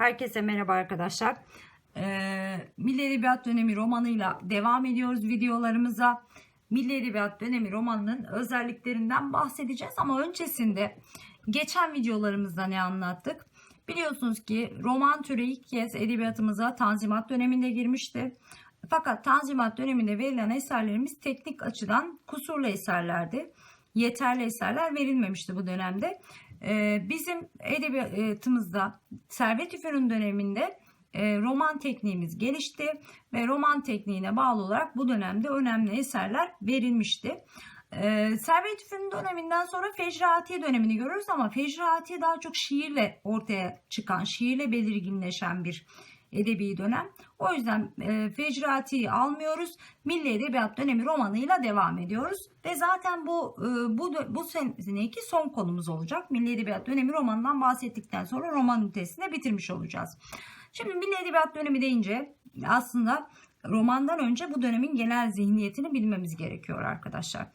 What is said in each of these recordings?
Herkese merhaba arkadaşlar. Ee, Milli Edebiyat Dönemi romanıyla devam ediyoruz videolarımıza. Milli Edebiyat Dönemi romanının özelliklerinden bahsedeceğiz ama öncesinde geçen videolarımızda ne anlattık? Biliyorsunuz ki roman türü ilk kez edebiyatımıza Tanzimat döneminde girmişti. Fakat Tanzimat döneminde verilen eserlerimiz teknik açıdan kusurlu eserlerdi. Yeterli eserler verilmemişti bu dönemde. Ee, bizim edebiyatımızda Servet Üfür'ün döneminde e, roman tekniğimiz gelişti ve roman tekniğine bağlı olarak bu dönemde önemli eserler verilmişti. Ee, Servet Üfür'ün döneminden sonra Fecratiye dönemini görürüz ama Fecratiye daha çok şiirle ortaya çıkan, şiirle belirginleşen bir edebi dönem. O yüzden e, Fecrati'yi almıyoruz. Milli Edebiyat dönemi romanıyla devam ediyoruz. Ve zaten bu e, bu bu seneki son konumuz olacak. Milli Edebiyat dönemi romanından bahsettikten sonra roman ünitesini bitirmiş olacağız. Şimdi Milli Edebiyat dönemi deyince aslında romandan önce bu dönemin genel zihniyetini bilmemiz gerekiyor arkadaşlar.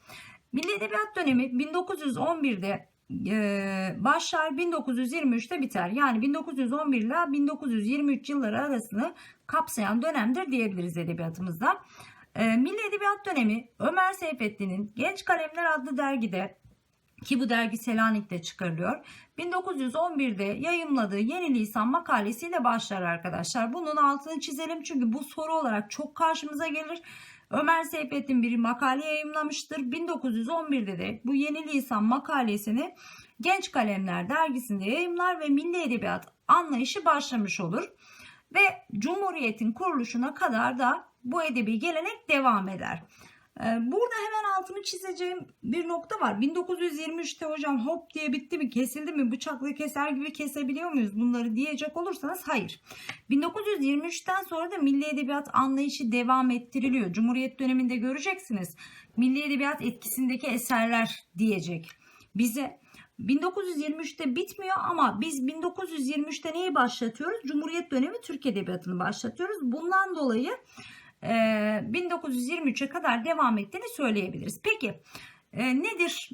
Milli Edebiyat dönemi 1911'de e, başlar 1923'te biter. Yani 1911 ile 1923 yılları arasını kapsayan dönemdir diyebiliriz edebiyatımızda. E, Milli Edebiyat dönemi Ömer Seyfettin'in Genç Kalemler adlı dergide ki bu dergi Selanik'te çıkarılıyor. 1911'de yayımladığı Yeni Lisan makalesiyle başlar arkadaşlar. Bunun altını çizelim çünkü bu soru olarak çok karşımıza gelir. Ömer Seyfettin bir makale yayımlamıştır. 1911'de de bu Yeni Lisan makalesini Genç Kalemler dergisinde yayımlar ve milli edebiyat anlayışı başlamış olur. Ve Cumhuriyet'in kuruluşuna kadar da bu edebi gelenek devam eder. Burada hemen altını çizeceğim bir nokta var. 1923'te hocam hop diye bitti mi kesildi mi bıçakla keser gibi kesebiliyor muyuz bunları diyecek olursanız hayır. 1923'ten sonra da milli edebiyat anlayışı devam ettiriliyor. Cumhuriyet döneminde göreceksiniz. Milli edebiyat etkisindeki eserler diyecek. Bize 1923'te bitmiyor ama biz 1923'te neyi başlatıyoruz? Cumhuriyet dönemi Türk Edebiyatı'nı başlatıyoruz. Bundan dolayı 1923'e kadar devam ettiğini söyleyebiliriz. Peki nedir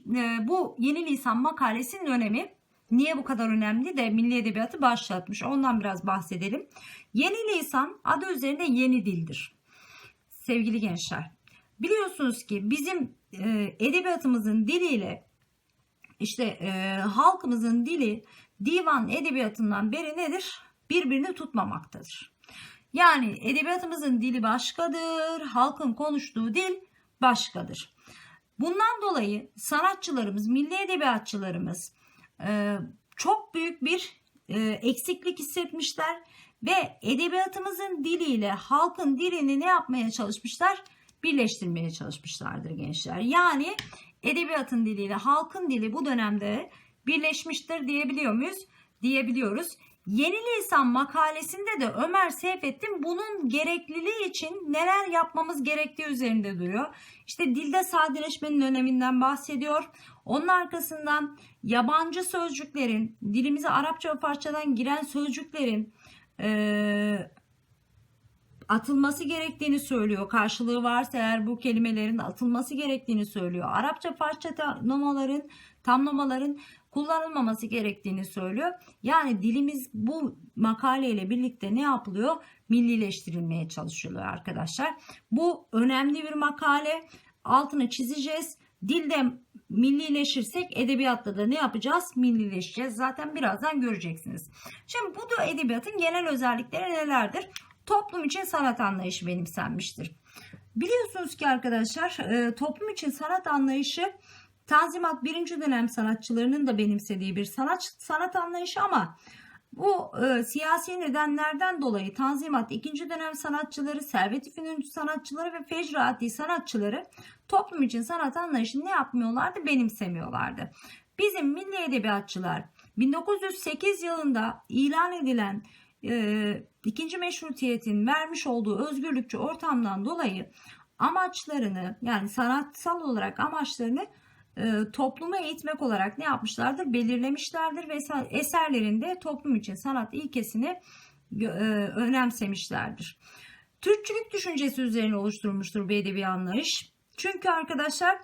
bu yeni lisan makalesinin önemi? Niye bu kadar önemli de milli edebiyatı başlatmış? Ondan biraz bahsedelim. Yeni lisan adı üzerinde yeni dildir. Sevgili gençler. Biliyorsunuz ki bizim edebiyatımızın diliyle işte halkımızın dili divan edebiyatından beri nedir? Birbirini tutmamaktadır. Yani edebiyatımızın dili başkadır, halkın konuştuğu dil başkadır. Bundan dolayı sanatçılarımız, milli edebiyatçılarımız e, çok büyük bir e, eksiklik hissetmişler ve edebiyatımızın diliyle halkın dilini ne yapmaya çalışmışlar? Birleştirmeye çalışmışlardır gençler. Yani edebiyatın diliyle halkın dili bu dönemde birleşmiştir diyebiliyor muyuz? Diyebiliyoruz. Yeni Lisan makalesinde de Ömer Seyfettin bunun gerekliliği için neler yapmamız gerektiği üzerinde duruyor. İşte dilde sadeleşmenin öneminden bahsediyor. Onun arkasından yabancı sözcüklerin, dilimize Arapça ve Farsçadan giren sözcüklerin e, atılması gerektiğini söylüyor. Karşılığı varsa eğer bu kelimelerin atılması gerektiğini söylüyor. Arapça Farsça tamlamaların, tamlamaların kullanılmaması gerektiğini söylüyor. Yani dilimiz bu makaleyle birlikte ne yapılıyor? Millileştirilmeye çalışılıyor arkadaşlar. Bu önemli bir makale. Altını çizeceğiz. Dilde millileşirsek edebiyatta da ne yapacağız? Millileşeceğiz. Zaten birazdan göreceksiniz. Şimdi bu da edebiyatın genel özellikleri nelerdir? Toplum için sanat anlayışı benimsenmiştir. Biliyorsunuz ki arkadaşlar toplum için sanat anlayışı Tanzimat birinci dönem sanatçılarının da benimsediği bir sanat sanat anlayışı ama bu e, siyasi nedenlerden dolayı Tanzimat ikinci dönem sanatçıları, Servet İfünün sanatçıları ve Fecrati sanatçıları toplum için sanat anlayışını ne yapmıyorlardı? Benimsemiyorlardı. Bizim milli edebiyatçılar 1908 yılında ilan edilen e, ikinci meşrutiyetin vermiş olduğu özgürlükçü ortamdan dolayı amaçlarını yani sanatsal olarak amaçlarını e, toplumu eğitmek olarak ne yapmışlardır? Belirlemişlerdir ve eserlerinde toplum için sanat ilkesini e, önemsemişlerdir. Türkçülük düşüncesi üzerine oluşturulmuştur bu edebi anlayış. Çünkü arkadaşlar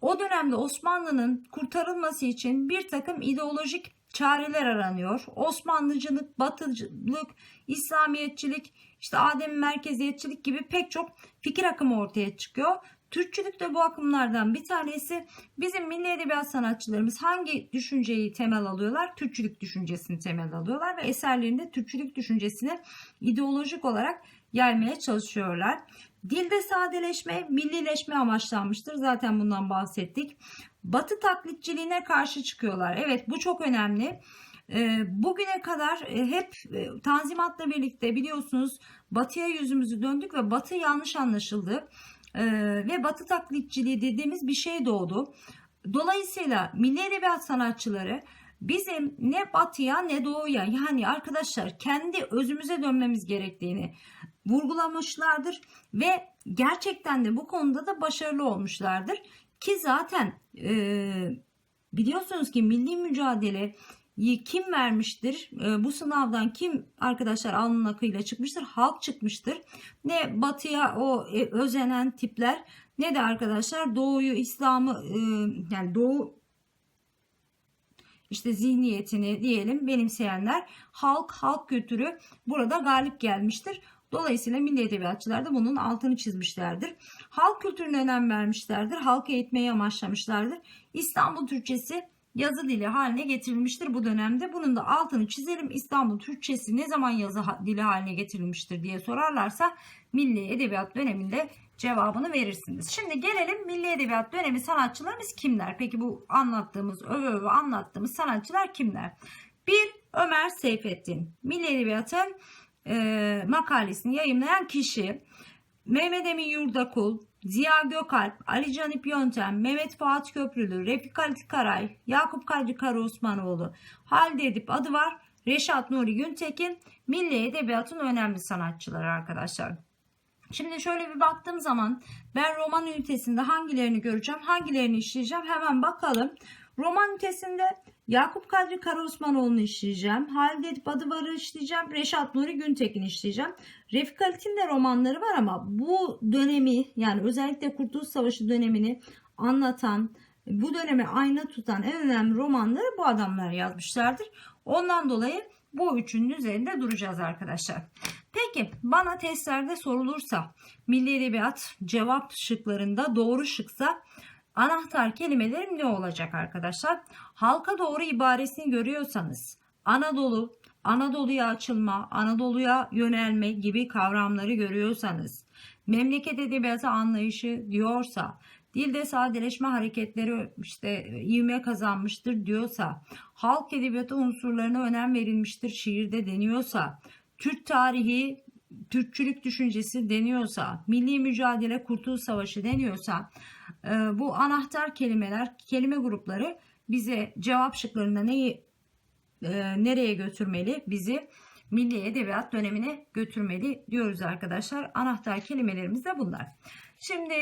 o dönemde Osmanlı'nın kurtarılması için bir takım ideolojik çareler aranıyor. Osmanlıcılık, batıcılık, İslamiyetçilik, işte Adem merkeziyetçilik gibi pek çok fikir akımı ortaya çıkıyor. Türkçülük de bu akımlardan bir tanesi. Bizim milli edebiyat sanatçılarımız hangi düşünceyi temel alıyorlar? Türkçülük düşüncesini temel alıyorlar ve eserlerinde Türkçülük düşüncesini ideolojik olarak yaymaya çalışıyorlar. Dilde sadeleşme, millileşme amaçlanmıştır. Zaten bundan bahsettik. Batı taklitçiliğine karşı çıkıyorlar. Evet bu çok önemli. Ee, Bugüne kadar e, hep e, Tanzimat'la birlikte biliyorsunuz batıya yüzümüzü döndük ve batı yanlış anlaşıldı. Ee, ve batı taklitçiliği dediğimiz bir şey doğdu. Dolayısıyla milli edebiyat sanatçıları bizim ne batıya ne doğuya yani arkadaşlar kendi özümüze dönmemiz gerektiğini vurgulamışlardır ve gerçekten de bu konuda da başarılı olmuşlardır. Ki zaten e, biliyorsunuz ki milli mücadele kim vermiştir? E, bu sınavdan kim arkadaşlar alnın akıyla çıkmıştır? Halk çıkmıştır. Ne batıya o e, özenen tipler ne de arkadaşlar doğuyu, İslam'ı e, yani doğu işte zihniyetini diyelim benimseyenler halk halk kültürü burada galip gelmiştir. Dolayısıyla milli edebiyatçılar da bunun altını çizmişlerdir. Halk kültürüne önem vermişlerdir. Halk eğitmeyi amaçlamışlardır. İstanbul Türkçesi yazı dili haline getirilmiştir bu dönemde. Bunun da altını çizelim. İstanbul Türkçesi ne zaman yazı dili haline getirilmiştir diye sorarlarsa Milli Edebiyat döneminde cevabını verirsiniz. Şimdi gelelim Milli Edebiyat dönemi sanatçılarımız kimler? Peki bu anlattığımız, öve öve anlattığımız sanatçılar kimler? Bir Ömer Seyfettin. Milli Edebiyat'ın e, makalesini yayımlayan kişi. Mehmet Emin Yurdakul, Ziya Gökalp, Ali Canip Yöntem, Mehmet Fuat Köprülü, Refik Halit Karay, Yakup Kadri Karaosmanoğlu, Halide Edip adı var. Reşat Nuri Güntekin, Milli Edebiyat'ın önemli sanatçıları arkadaşlar. Şimdi şöyle bir baktığım zaman ben roman ünitesinde hangilerini göreceğim, hangilerini işleyeceğim hemen bakalım. Roman ünitesinde Yakup Kadri Karaosmanoğlu'nu işleyeceğim. Halide Edip Adıvar'ı işleyeceğim. Reşat Nuri Güntekin işleyeceğim. Refik Halit'in de romanları var ama bu dönemi yani özellikle Kurtuluş Savaşı dönemini anlatan, bu döneme ayna tutan en önemli romanları bu adamlar yazmışlardır. Ondan dolayı bu üçünün üzerinde duracağız arkadaşlar. Peki bana testlerde sorulursa Milli Edebiyat cevap şıklarında doğru şıksa anahtar kelimelerim ne olacak arkadaşlar? Halka doğru ibaresini görüyorsanız Anadolu, Anadolu'ya açılma, Anadolu'ya yönelme gibi kavramları görüyorsanız, memleket edebiyatı anlayışı diyorsa, dilde sadeleşme hareketleri işte ivme kazanmıştır diyorsa, halk edebiyatı unsurlarına önem verilmiştir şiirde deniyorsa, Türk tarihi, Türkçülük düşüncesi deniyorsa, milli mücadele, kurtuluş savaşı deniyorsa, bu anahtar kelimeler, kelime grupları bize cevap şıklarında neyi e, nereye götürmeli? Bizi milli edebiyat dönemine götürmeli diyoruz arkadaşlar. Anahtar kelimelerimiz de bunlar. Şimdi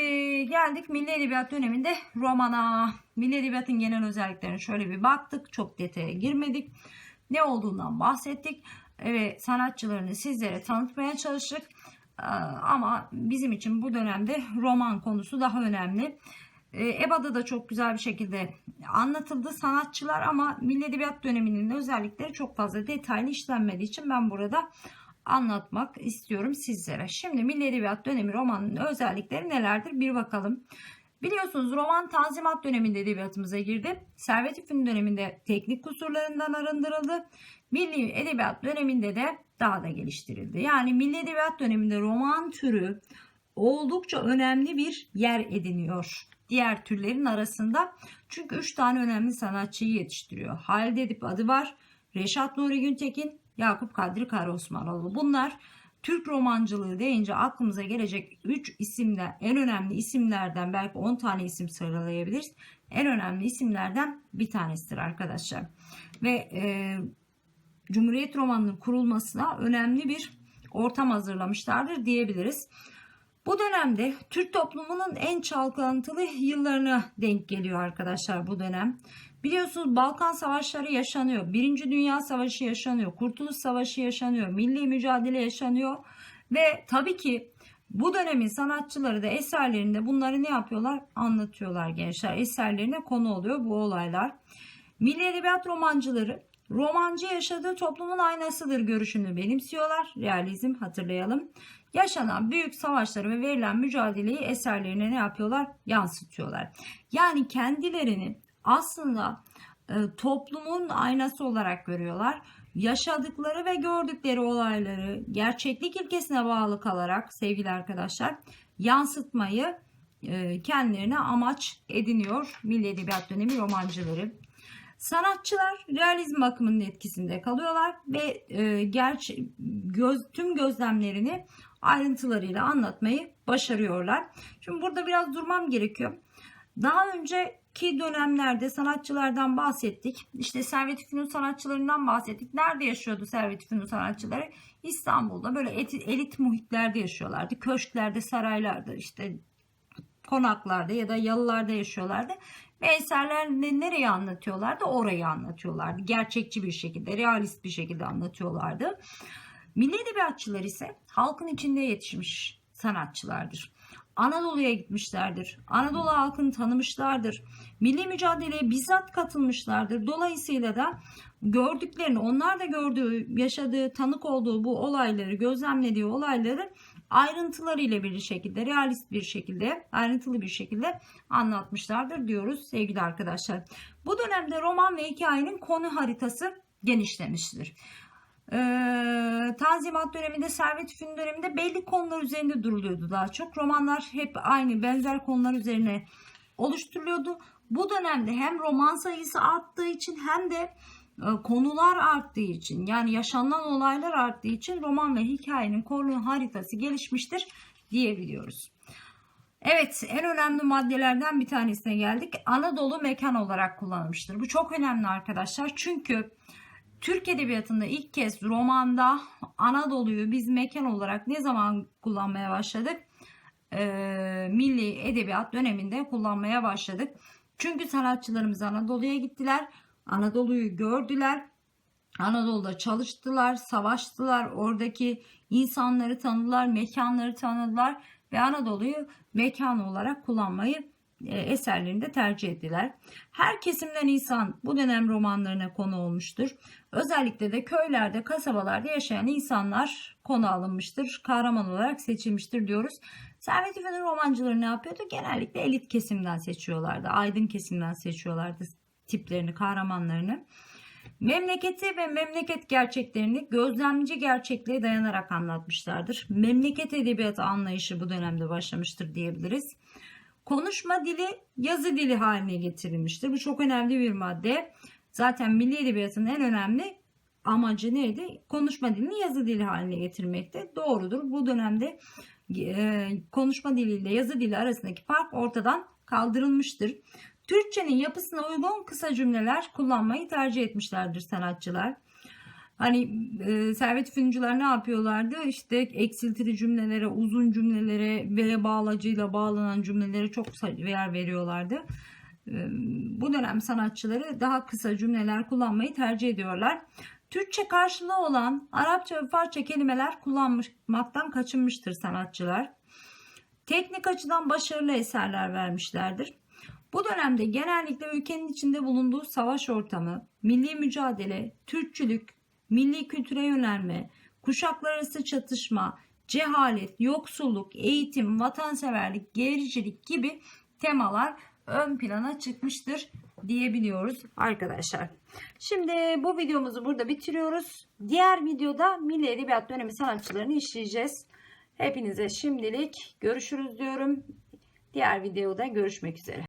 geldik milli edebiyat döneminde romana. Milli edebiyatın genel özelliklerine şöyle bir baktık. Çok detaya girmedik. Ne olduğundan bahsettik ve sanatçılarını sizlere tanıtmaya çalıştık. Ee, Ama bizim için bu dönemde roman konusu daha önemli. Ee, EBA'da da çok güzel bir şekilde anlatıldı sanatçılar ama Milli Edebiyat döneminin özellikleri çok fazla detaylı işlenmediği için ben burada anlatmak istiyorum sizlere. Şimdi Milli Edebiyat dönemi romanının özellikleri nelerdir bir bakalım. Biliyorsunuz roman Tanzimat döneminde edebiyatımıza girdi. Servet-i Fünun döneminde teknik kusurlarından arındırıldı. Milli Edebiyat döneminde de daha da geliştirildi. Yani Milli Edebiyat döneminde roman türü oldukça önemli bir yer ediniyor diğer türlerin arasında. Çünkü 3 tane önemli sanatçıyı yetiştiriyor. Halide Edip adı var. Reşat Nuri Güntekin, Yakup Kadri Karaosmanoğlu. Bunlar Türk romancılığı deyince aklımıza gelecek 3 isimler, en önemli isimlerden belki 10 tane isim sıralayabiliriz. En önemli isimlerden bir tanesidir arkadaşlar. Ve e, Cumhuriyet romanının kurulmasına önemli bir ortam hazırlamışlardır diyebiliriz. Bu dönemde Türk toplumunun en çalkantılı yıllarına denk geliyor arkadaşlar bu dönem. Biliyorsunuz Balkan Savaşları yaşanıyor. Birinci Dünya Savaşı yaşanıyor. Kurtuluş Savaşı yaşanıyor. Milli mücadele yaşanıyor. Ve tabii ki bu dönemin sanatçıları da eserlerinde bunları ne yapıyorlar? Anlatıyorlar gençler. Eserlerine konu oluyor bu olaylar. Milli Edebiyat romancıları Romancı yaşadığı toplumun aynasıdır görüşünü benimsiyorlar. Realizm hatırlayalım. Yaşanan büyük savaşları ve verilen mücadeleyi eserlerine ne yapıyorlar? Yansıtıyorlar. Yani kendilerini aslında e, toplumun aynası olarak görüyorlar. Yaşadıkları ve gördükleri olayları gerçeklik ilkesine bağlı kalarak sevgili arkadaşlar yansıtmayı e, kendilerine amaç ediniyor Milli Edebiyat dönemi romancıları. Sanatçılar realizm akımının etkisinde kalıyorlar ve e, gerçi göz, tüm gözlemlerini ayrıntılarıyla anlatmayı başarıyorlar. Şimdi burada biraz durmam gerekiyor. Daha önceki dönemlerde sanatçılardan bahsettik. İşte Servet-i Fünun sanatçılarından bahsettik. Nerede yaşıyordu Servet-i Fünun sanatçıları? İstanbul'da böyle elit muhitlerde yaşıyorlardı. Köşklerde, saraylarda, işte konaklarda ya da yalılarda yaşıyorlardı. Ve eserlerini nereye anlatıyorlardı? Orayı anlatıyorlardı. Gerçekçi bir şekilde, realist bir şekilde anlatıyorlardı. Milli edebiyatçılar ise halkın içinde yetişmiş sanatçılardır. Anadolu'ya gitmişlerdir. Anadolu halkını tanımışlardır. Milli mücadeleye bizzat katılmışlardır. Dolayısıyla da gördüklerini, onlar da gördüğü, yaşadığı, tanık olduğu bu olayları, gözlemlediği olayları ayrıntılarıyla bir şekilde, realist bir şekilde, ayrıntılı bir şekilde anlatmışlardır diyoruz sevgili arkadaşlar. Bu dönemde roman ve hikayenin konu haritası genişlemiştir. Ee, Tanzimat döneminde, Servet Fünun döneminde belli konular üzerinde duruluyordu daha çok. Romanlar hep aynı benzer konular üzerine oluşturuluyordu. Bu dönemde hem roman sayısı arttığı için hem de e, konular arttığı için yani yaşanan olaylar arttığı için roman ve hikayenin konu haritası gelişmiştir diyebiliyoruz. Evet en önemli maddelerden bir tanesine geldik. Anadolu mekan olarak kullanılmıştır. Bu çok önemli arkadaşlar. Çünkü Türk Edebiyatı'nda ilk kez romanda Anadolu'yu biz mekan olarak ne zaman kullanmaya başladık? Ee, Milli Edebiyat döneminde kullanmaya başladık. Çünkü sanatçılarımız Anadolu'ya gittiler. Anadolu'yu gördüler. Anadolu'da çalıştılar, savaştılar. Oradaki insanları tanıdılar, mekanları tanıdılar ve Anadolu'yu mekan olarak kullanmayı e, eserlerinde tercih ettiler. Her kesimden insan bu dönem romanlarına konu olmuştur. Özellikle de köylerde, kasabalarda yaşayan insanlar konu alınmıştır. Kahraman olarak seçilmiştir diyoruz. Servet İfad'ın romancıları ne yapıyordu? Genellikle elit kesimden seçiyorlardı. Aydın kesimden seçiyorlardı tiplerini, kahramanlarını. Memleketi ve memleket gerçeklerini gözlemci gerçekliğe dayanarak anlatmışlardır. Memleket edebiyatı anlayışı bu dönemde başlamıştır diyebiliriz. Konuşma dili yazı dili haline getirilmiştir. Bu çok önemli bir madde. Zaten milli edebiyatın en önemli amacı neydi? Konuşma dilini yazı dili haline getirmekte. Doğrudur. Bu dönemde e, konuşma diliyle yazı dili arasındaki fark ortadan kaldırılmıştır. Türkçenin yapısına uygun kısa cümleler kullanmayı tercih etmişlerdir sanatçılar. Hani e, servet füncular ne yapıyorlardı? İşte eksiltili cümlelere, uzun cümlelere ve bağlacıyla bağlanan cümlelere çok yer veriyorlardı. E, bu dönem sanatçıları daha kısa cümleler kullanmayı tercih ediyorlar. Türkçe karşılığı olan Arapça ve Farsça kelimeler kullanmaktan kaçınmıştır sanatçılar. Teknik açıdan başarılı eserler vermişlerdir. Bu dönemde genellikle ülkenin içinde bulunduğu savaş ortamı, milli mücadele, Türkçülük, milli kültüre yönelme, kuşaklar arası çatışma, cehalet, yoksulluk, eğitim, vatanseverlik, gericilik gibi temalar ön plana çıkmıştır diyebiliyoruz arkadaşlar. Şimdi bu videomuzu burada bitiriyoruz. Diğer videoda Milli Edebiyat dönemi sanatçılarını işleyeceğiz. Hepinize şimdilik görüşürüz diyorum. Diğer videoda görüşmek üzere.